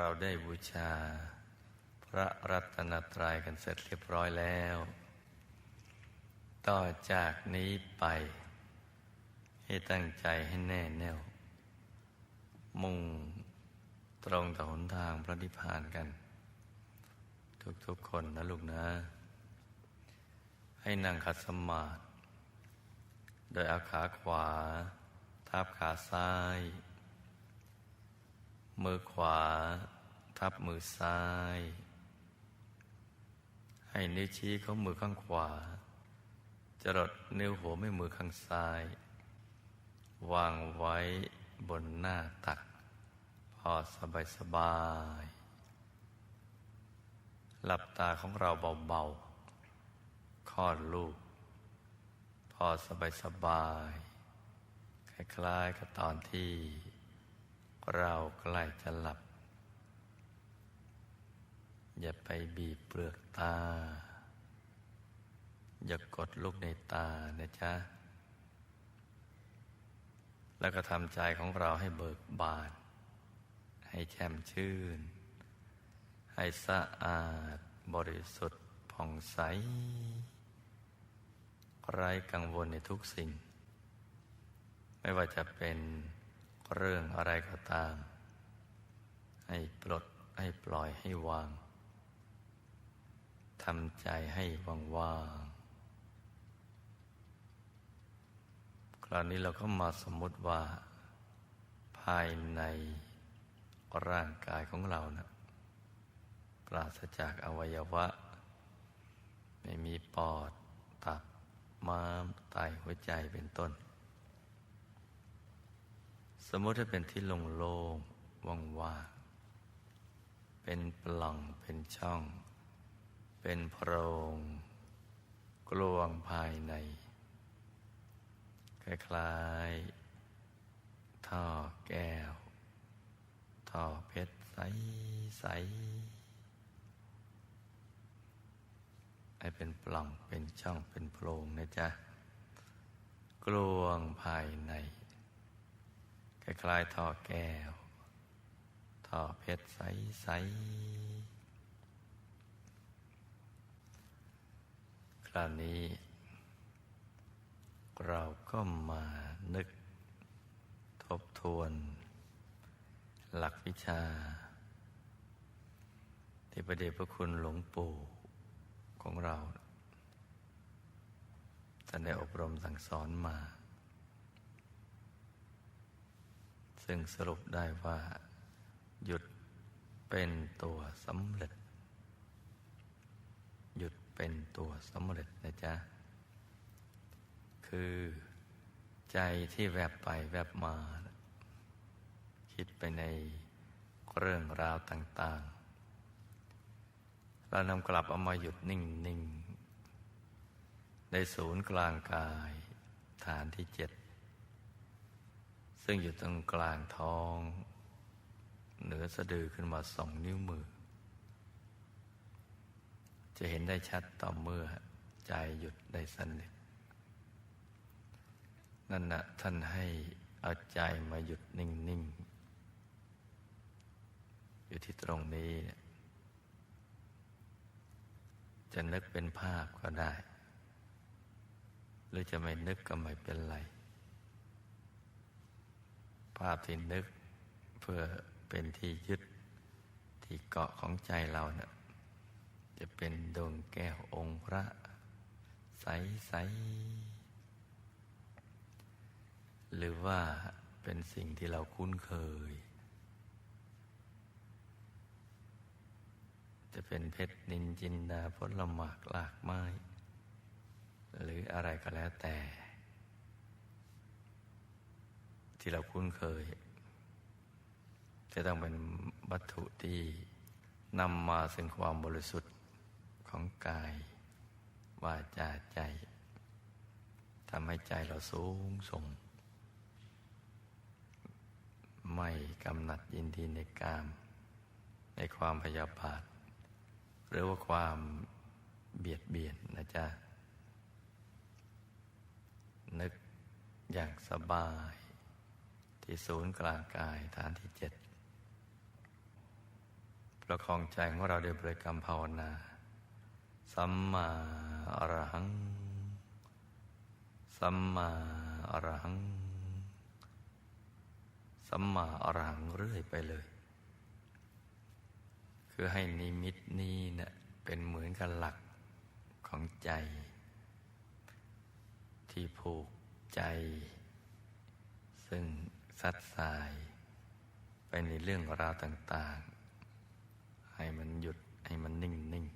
เราได้บูชา พระรัตนตรัยกันเสร็จเรียบร้อยแล้ว ต่อจากนี้ไป ให้ตั้งใจให้แน่แน่ว มุ่งตรงต่อหนทางพระนิพพานกัน ทุกๆคนนะลูกนะ ให้นั่งขัดสมาธิโดยเอาขาขวา ทับขาซ้าย มือขวา ทับมือซ้าย ให้นิ้วชี้ของมือข้างขวา จรดนิ้วหัวไม่มือข้างซ้าย วางไว้บนหน้าตัก พอสบายสบาย หลับตาของเราเบาๆคลอดลูก พอสบายสบายคล้ายๆกับตอนที่เราใกล้จะหลับ อย่าไปบีบเปลือกตา อย่ากดลูกในตานะจ๊ะ แล้วก็ทำใจของเราให้เบิกบาน ให้แช่มชื่น ให้สะอาดบริสุทธิ์ผ่องใส ไร้กังวลในทุกสิ่ง ไม่ว่าจะเป็นเรื่องอะไรก็ตาม ให้ปลดให้ปล่อยให้วาง ทำใจให้ว่างๆ คราวนี้เราก็มาสมมติว่า ภายในร่างกายของเรานะปราศจากอวัยวะ ไม่มีปอด ตับ ม้าม ไต หัวใจเป็นต้น สมมติถ้าเป็นที่โล่งๆว่างๆเป็นปล่องเป็นช่อง เป็นโพรงกลวงภายใน คล้ายๆท่อแก้ว ท่อเพชรใสใสให้เป็นปล่องเป็นช่องเป็นโพรงนะจ๊ะ กลวงภายใน คล้ายๆท่อแก้ว ท่อเพชรใสใส ราวนี้ เราก็มานึกทบทวน หลักวิชา ที่ประเดชพระคุณหลวงปู่ของเราท่านได้อบรมสั่งสอนมา ซึ่งสรุปได้ว่า หยุดเป็นตัวสำเร็จ เป็นตัวสำเร็จนะจ๊ะ คือใจที่แวบไปแวบมา คิดไปในเรื่องราวต่าง ๆ เรานำกลับเอามาหยุดนิ่ง ๆ ในศูนย์กลางกายฐานที่เจ็ด ซึ่งอยู่ตรงกลางท้อง เหนือสะดือขึ้นมาสองนิ้วมือ จะเห็นได้ชัดต่อเมื่อใจหยุดได้สนิทนั่นนะท่านให้เอาใจมาหยุดนิ่ง ๆ อยู่ที่ตรงนี้ จะนึกเป็นภาพก็ได้ หรือจะไม่นึกก็ไม่เป็นไร ภาพที่นึกเพื่อเป็นที่ยึดที่เกาะของใจเราเนะ่ย จะเป็นดวงแก้วองค์พระ ใส ๆ หรือว่าเป็นสิ่งที่เราคุ้นเคย จะเป็นเพชรนินจินดาผลหมากลากไม้ หรืออะไรก็แล้วแต่ ที่เราคุ้นเคย จะต้องเป็นวัตถุที่นำมาซึ่งความบริสุทธิ์ ของกาย วาจาใจทำให้ใจเราสูงส่ง ไม่กำหนัดยินดีในกาม ในความพยาบาท หรือว่าความเบียดเบียนนะจ๊ะ นึกอย่างสบาย ที่ศูนย์กลางกายฐานที่เจ็ดประคองใจของเราด้วยบริกรรมภาวนา สัมมาอรหัง สัมมาอรหัง สัมมาอรหังเรื่อยไปเลย คือให้นิมิตนี้เนะ่ยเป็นเหมือนกับหลักของใจ ที่ผูกใจ ซึ่งซัดสาย ไปในเรื่องราวต่าง ๆ ให้มันหยุดให้มันนิ่งนิ่ง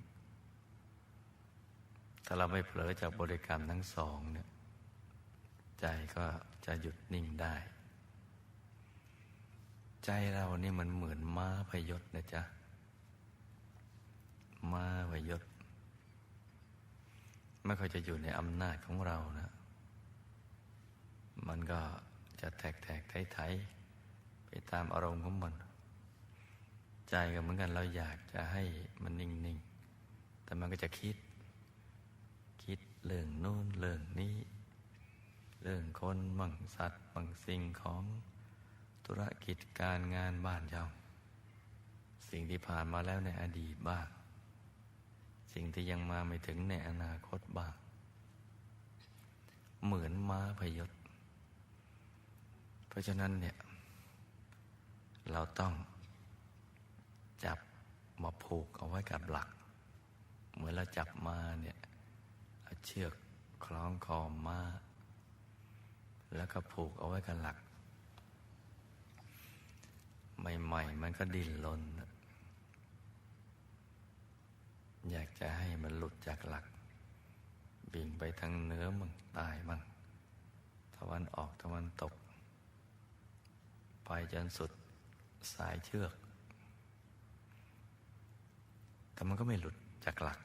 ถ้าเราไม่เผลอจากบริกรรมทั้งสองเนี่ยใจก็จะหยุดนิ่งได้ ใจเรานี่มันเหมือนม้าพยศนะจ๊ะม้าพยศไม่ค่อยจะอยู่ในอำนาจของเรานะ มันก็จะแตกแตกไถไถไปตามอารมณ์ของมัน ใจก็เหมือนกันเราอยากจะให้มันนิ่ง ๆ แต่มันก็จะคิดคิด เรื่องโน้นเรื่องนี้ เรื่องคนมั่งสัตว์มั่งสิ่งของธุรกิจการงานบ้านเจ้าสิ่งที่ผ่านมาแล้วในอดีตบ้าง สิ่งที่ยังมาไม่ถึงในอนาคตบ้าง เหมือนม้าพยศ เพราะฉะนั้นเนี่ย เราต้องจับมาผูกเอาไว้กับหลัก เหมือนเราจับมาเนี่ย เชือกคล้องคอมาแล้วก็ผูกเอาไว้กับหลัก ใหม่ๆมันก็ดิ้นรนอยากจะให้มันหลุดจากหลัก บิ่งไปทางเนื้อมั่งใต้มั่งตะวันออกตะวันตก ไปจนสุดสายเชือก แต่มันก็ไม่หลุดจากหลัก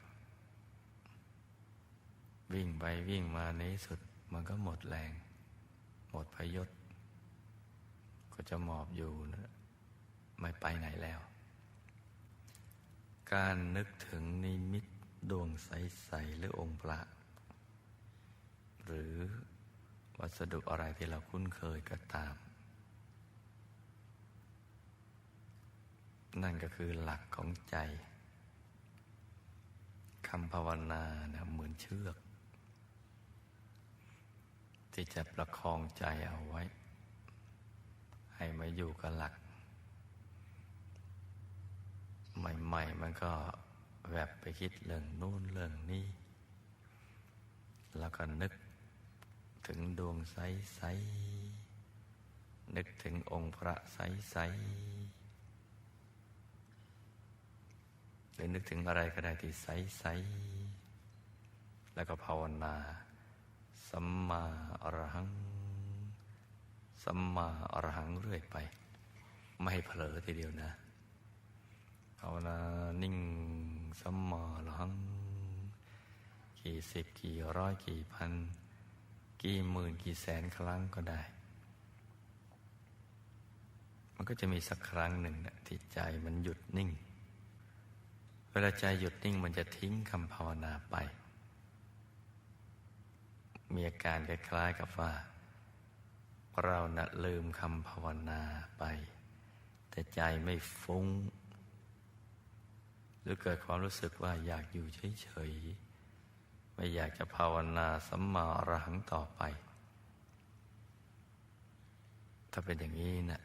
วิ่งไปวิ่งมาในสุด มันก็หมดแรง หมดพยศ ก็จะหมอบอยู่นะไม่ไปไหนแล้ว การนึกถึงนิมิตดวงใส ๆ หรือองค์พระ หรือวัสดุอะไรที่เราคุ้นเคยก็ตาม นั่นก็คือหลักของใจคำภาวนานะเหมือนเชือก ที่จะประคองใจเอาไว้ ให้มาอยู่กับหลัก ใหม่ ๆ มันก็แวบไปคิดเรื่องนู่นเรื่องนี้แล้วก็นึกถึงดวงใส ๆ นึกถึงองค์พระใส ๆ หรือนึกถึงอะไรก็ได้ที่ใส ๆ แล้วก็ภาวนา สัมมาอรหัง สัมมาอรหังเรื่อยไป ไม่เผลอทีเดียวนะภาวนานิ่งสัมมาอรหัง กี่สิบกี่ร้อยกี่พัน กี่หมื่นกี่แสนครั้งก็ได้ มันก็จะมีสักครั้งหนึ่งนะที่ใจมันหยุดนิ่ง เวลาใจหยุดนิ่งมันจะทิ้งคำภาวนาไป มีอาการคล้ายๆกับว่า เรานะ่ะลืมคำภาวนาไป แต่ใจไม่ฟุง้ง หรือเกิดความรู้สึกว่าอยากอยู่เฉยๆ ไม่อยากจะภาวนาสัมมาอรหังต่อไป ถ้าเป็นอย่างนี้นะ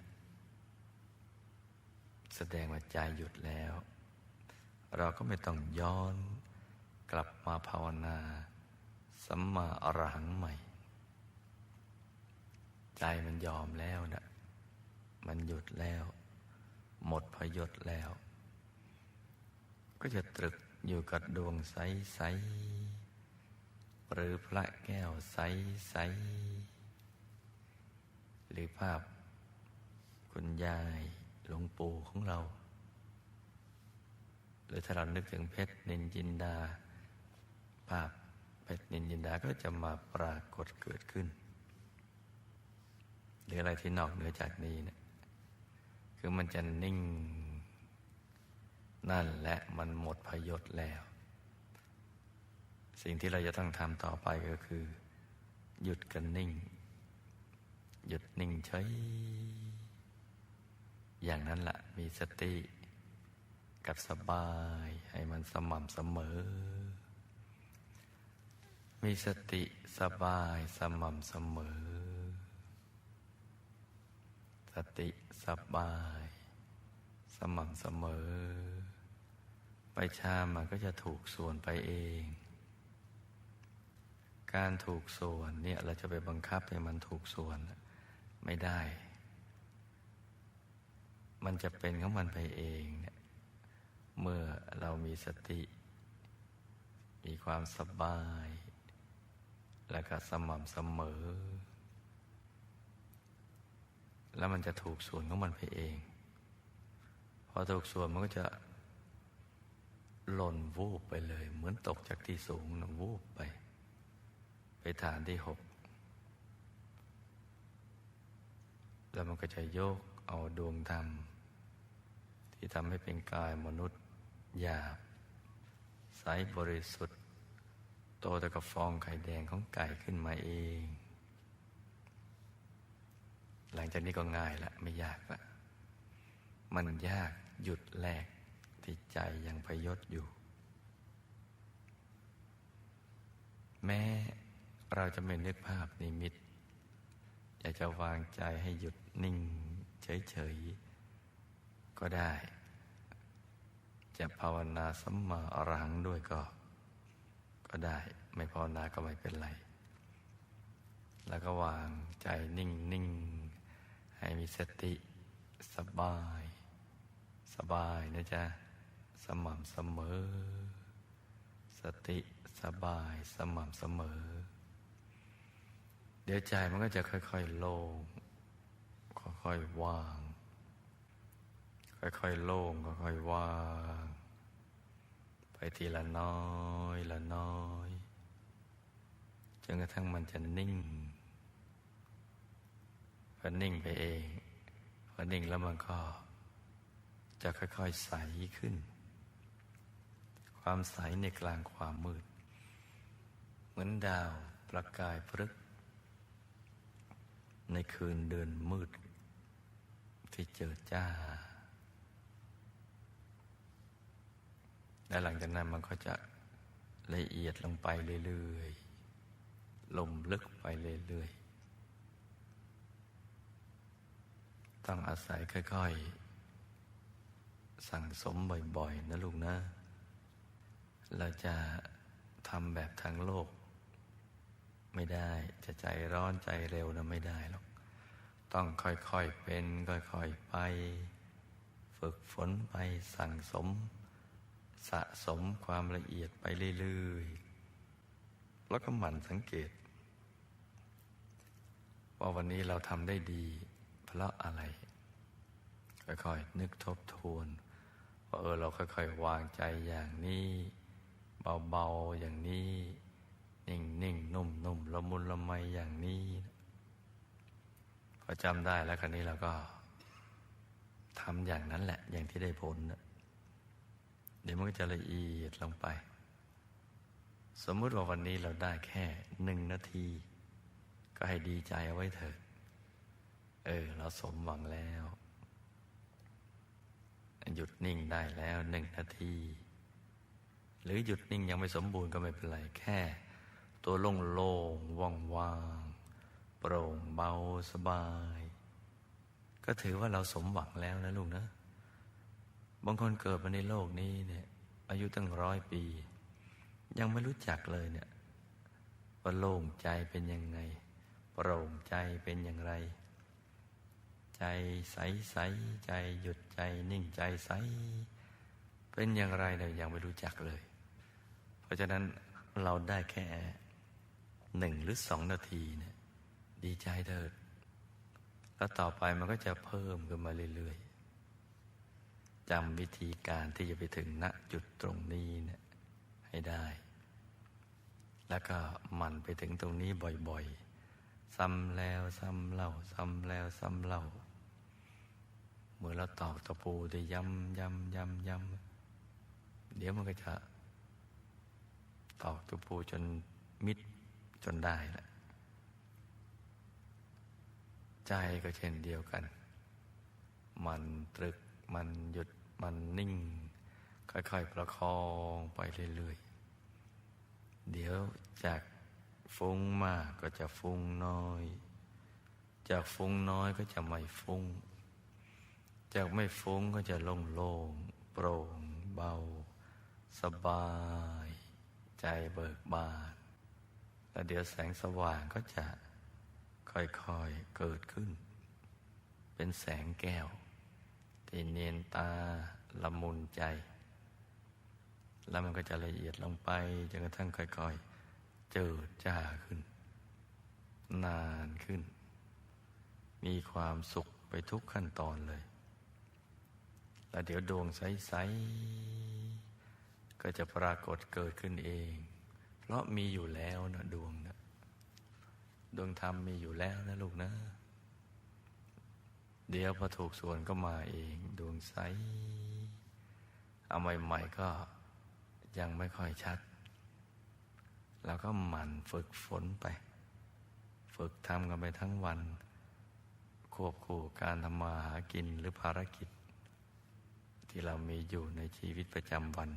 แสดงว่าใจหยุดแล้ว เราก็ไม่ต้องย้อนกลับมาภาวนา สัมมาอรหังใหม่ ใจมันยอมแล้วนะมันหยุดแล้ว หมดพยศแล้ว ก็จะตรึกอยู่กับดวงใสๆหรือพระแก้วใสๆหรือภาพ คุณยายหลวงปู่ของเรา หรือถ้าเรานึกถึงเพชรนินจินดา ภาพ พชรนินจินดาก็จะมาปรากฏเกิดขึ้น หรืออะไรที่นอกเหนือจากนี้เนะคือมันจะนิ่ง นั่นและมันหมดพยศแล้ว สิ่งที่เราจะต้องทำต่อไปก็คือ หยุดกันนิ่ง หยุดนิ่งเฉยอย่างนั้นละ่ะมีสติ กับสบายให้มันสม่ำเสมอ มีสติสบายสม่ำเสมอ สติสบาย สม่ำเสมอ ไปชามันก็จะถูกส่วนไปเอง การถูกส่วนเนี่ยเราจะไปบังคับให้มันถูกส่วนไม่ได้ มันจะเป็นของมันไปเองเนี่ย เมื่อเรามีสติ มีความสบาย และก็สม่ำเสมอ แล้วมันจะถูกส่วนของมันไปเอง พอถูกส่วนมันก็จะหล่นวูบไปเลย เหมือนตกจากที่สูงนะวูบไป ไปฐานที่หกแล้วมันก็จะโยกเอาดวงธรรม ที่ทำให้เป็นกายมนุษย์หยาบใสบริสุทธิ์ โตแต่กับฟองไข่แดงของไก่ขึ้นมาเอง หลังจากนี้ก็ง่ายละไม่ยากละมันยากหยุดแรกที่ใจยังพยศอยู่ แม้เราจะไม่นึกภาพนิมิต อยากจะวางใจให้หยุดนิ่งเฉยๆ ก็ได้ จะภาวนาสัมมาอรหังด้วยก็ ก็ได้ ไม่ภาวนาก็ไม่เป็นไร แล้วก็วางใจนิ่งนิ่งให้มีสติสบาย สบายนะจ๊ะ สม่ำเสมอ สติสบายสม่ำเสมอ เดี๋ยวใจมันก็จะค่อย ๆ โล่งค่อยๆว่าง ค่อยๆโล่งค่อยๆว่าง ไปทีละน้อยละน้อยจนกระทั่งมันจะนิ่งพอนิ่งไปเองพอนิ่งแล้วมันก็ จะค่อยๆใสขึ้น ความใสในกลางความมืด เหมือนดาวประกายพฤกในคืนเดือนมืด ที่เจิดจ้า และหลังจากนั้นมันก็จะละเอียดลงไปเรื่อยๆ ลมลึกไปเรื่อยๆ ต้องอาศัยค่อยๆ สั่งสมบ่อยๆ นะลูกนะ เราจะทำแบบทางโลก ไม่ได้จะใจร้อนใจเร็วนะไม่ได้หรอก ต้องค่อยๆเป็น ค่อยๆไป ฝึกฝนไปสั่งสม สะสมความละเอียดไปเรื่อยๆ แล้วก็หมั่นสังเกต ว่าวันนี้เราทำได้ดี เพราะอะไร ค่อยๆนึกทบทวนว่าเออเราค่อยๆวางใจอย่างนี้ เบาๆอย่างนี้ นิ่งๆนุ่มๆละมุนละไมอย่างนี้พอจำได้แล้วคราวนี้เราก็ทำอย่างนั้นแหละ อย่างที่ได้ผลนะ เดี๋ยวมันก็จะละเอียดลงไป สมมุติว่าวันนี้เราได้แค่หนึ่งนาที ก็ให้ดีใจเอาไว้เถิดเออ เราสมหวังแล้ว หยุดนิ่งได้แล้วหนึ่งนาที หรือหยุดนิ่งยังไม่สมบูรณ์ก็ไม่เป็นไร แค่ ตัวโล่งโล่งว่างว่างโปร่งเบาสบาย ก็ถือว่าเราสมหวังแล้วนะลูกนะ บางคนเกิดมาในโลกนี้เนี่ย อายุตั้งร้อยปี ยังไม่รู้จักเลยเนี่ยว่าโล่งใจเป็นยังไงโปร่งใจเป็นอย่างไร ใจใสใสใจหยุดใจนิ่งใจใส เป็นอย่างไรเรายังไม่รู้จักเลย เพราะฉะนั้นเราได้แค่หนึ่งหรือสองนาทีเนี่ย ดีใจเถิด แล้วต่อไปมันก็จะเพิ่มขึ้นมาเรื่อยๆ จำวิธีการที่จะไปถึงณจุดตรงนี้เนี่ยให้ได้ แล้วก็หมั่นไปถึงตรงนี้บ่อยๆ ซ้ำแล้วซ้ำเล่า ซ้ำแล้วซ้ำเล่าเมื่อเราตอกตะปูได้ย้ำย้ำย้ำย้ำเดี๋ยวมันก็จะ ตอกตะปูจนมิดจนได้แหละใจก็เช่นเดียวกัน มันตรึกมันหยุด มันนิ่ง ค่อยๆประคองไปเรื่อยๆ เดี๋ยวจากฟุ้งมากก็จะฟุ้งน้อย จากฟุ้งน้อยก็จะไม่ฟุ้ง จากไม่ฟุ้งก็จะโล่งๆ โปร่งเบา สบาย ใจเบิกบานแล้วเดี๋ยวแสงสว่างก็จะค่อยๆเกิดขึ้น เป็นแสงแก้ว ที่เนียนตาละมุนใจ แล้วมันก็จะละเอียดลงไปจนกระทั่งค่อยๆ เจิดจ้าขึ้น นานขึ้น มีความสุขไปทุกขั้นตอนเลย แล้วเดี๋ยวดวงใส ๆ ก็จะปรากฏเกิดขึ้นเอง เพราะมีอยู่แล้วนะดวงนะดวงธรรมมีอยู่แล้วนะลูกนะ เดี๋ยวพอถูกส่วนก็มาเองดวงใสเอาใหม่ๆก็ยังไม่ค่อยชัด แล้วก็หมั่นฝึกฝนไป ฝึกทำกันไปทั้งวัน ควบคู่การทำมาหากินหรือภารกิจ ที่เรามีอยู่ในชีวิตประจำวัน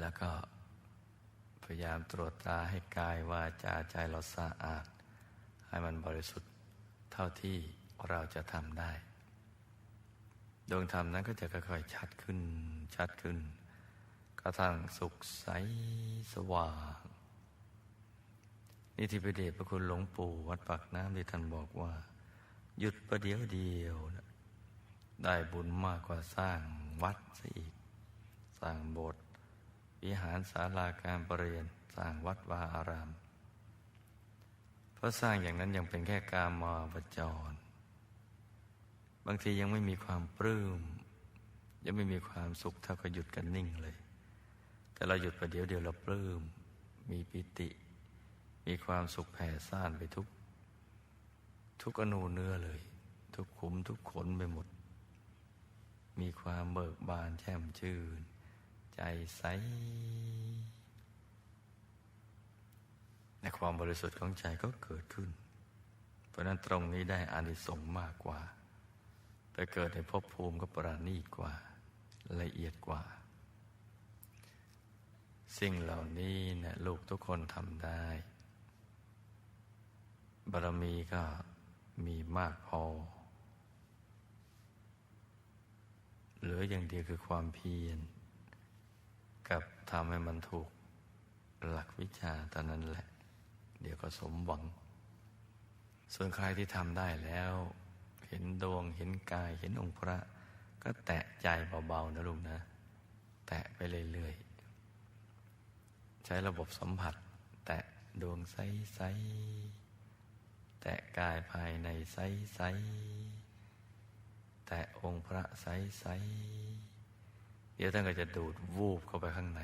แล้วก็พยายามตรวจตราให้กายวาจาใจเราสะอาด ให้มันบริสุทธิ์ เท่าที่เราจะทำได้ ดวงธรรมนั้นก็จะค่อยๆชัดขึ้น ชัดขึ้น กระทั่งสุขใสสว่าง นี่ที่พระเดชพระคุณหลวงปู่วัดปากน้ำที่ท่านบอกว่า หยุดประเดี๋ยวเดียวนะได้บุญมากกว่าสร้างวัดซะอีก สร้างโบสถ์วิหารศาลาการประเรียน สร้างวัดวาอารามเราะสร้างอย่างนั้นยังเป็นแค่การมาประจร บางทียังไม่มีความปลื้ม ยังไม่มีความสุขเท่ากับหยุดกันนิ่งเลย แต่เราหยุดประเดี๋ยวเดียวเราปลื้ม มีปิติ มีความสุขแผ่ซ่านไปทุก ทุกอนูเนื้อเลย ทุกขุมทุกขนไปหมด มีความเบิกบานแช่มชื่น ใจใส ในความบริสุทธิ์ของใจก็เกิดขึ้น เพราะนั้นตรงนี้ได้อานิสงส์มากกว่าไปเกิดในภพภูมิก็ประณีตกว่า ละเอียดกว่า สิ่งเหล่านี้นะลูกทุกคนทำได้ บารมีก็มีมากพอ เหลืออย่างเดียวคือความเพียร กับทำให้มันถูกหลักวิชาตอนนั้นแหละ เดี๋ยวก็สมหวัง ส่วนใครที่ทำได้แล้ว เห็นดวงเห็นกายเห็นองค์พระ ก็แตะใจเบาๆนะลูกนะ แตะไปเรื่อยๆ ใช้ระบบสัมผัส แตะดวงใสๆ แตะกายภายในใสๆ แตะองค์พระใสๆ เดี๋ยวท่านก็จะดูดวูบเข้าไปข้างใน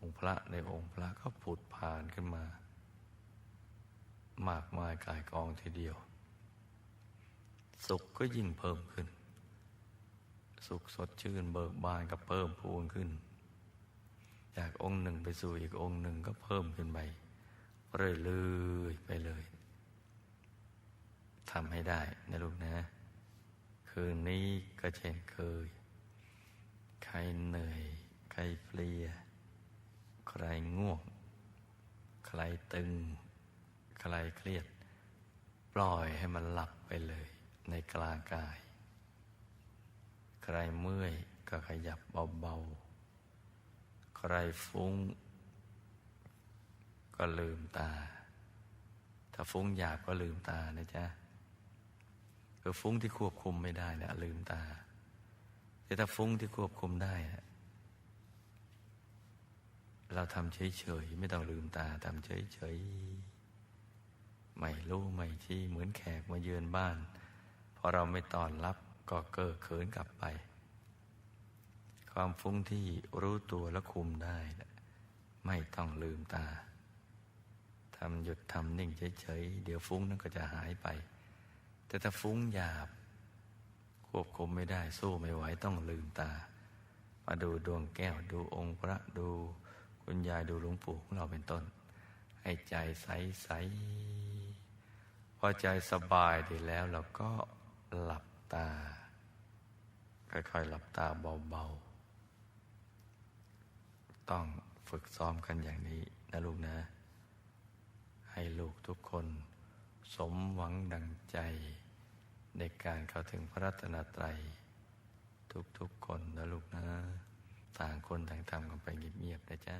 องค์พระในองค์พระก็ผุดผ่านขึ้นมา มากมายกายกองทีเดียว สุขก็ยิ่งเพิ่มขึ้น สุขสดชื่นเบิกบานก็เพิ่มพูนขึ้น จากองค์หนึ่งไปสู่อีกองค์หนึ่งก็เพิ่มขึ้นไปเรื่อยๆไปเลยทำให้ได้นะลูกนะ คืนนี้ก็เช่นเคย ใครเหนื่อย ใครเพลีย รง่วง ใครตึง ใครเครียด ปล่อยให้มันหลับไปเลยในกลางกาย ใครเมื่อยก็ขยับเบาๆ ใครฟุ้ง ก็ลืมตา ถ้าฟุ้งหยาบก็ลืมตานะจ๊ะคือฟุ้งที่ควบคุมไม่ได้เนะลืมตาแต่ถ้าฟุ้งที่ควบคุมได้นะ เราทำเฉยๆไม่ต้องลืมตาทำเฉยๆไม่รู้ไม่ชี้เหมือนแขกมาเยือนบ้านพอเราไม่ต้อนรับก็เก้อเขินกลับไป ความฟุ้งที่รู้ตัวและคุมได้ ไม่ต้องลืมตาทำหยุดทำนิ่งเฉยๆเดี๋ยวฟุ้งนั้นก็จะหายไป แต่ถ้าฟุ้งหยาบ ควบคุมไม่ได้สู้ไม่ไหวต้องลืมตา มาดูดวงแก้วดูองค์พระดู คุณยายดูหลวงปู่ของเราเป็นต้น ให้ใจใสๆพอใจสบายดีแล้วเราก็หลับตา ค่อยๆหลับตาเบาๆ ต้องฝึกซ้อมกันอย่างนี้นะลูกนะ ให้ลูกทุกคน สมหวังดังใจ ในการเข้าถึงพระรัตนตรัย ทุกๆคนนะลูกนะ ต่างคนต่างทำกันไปเงียบๆนะจ๊ะ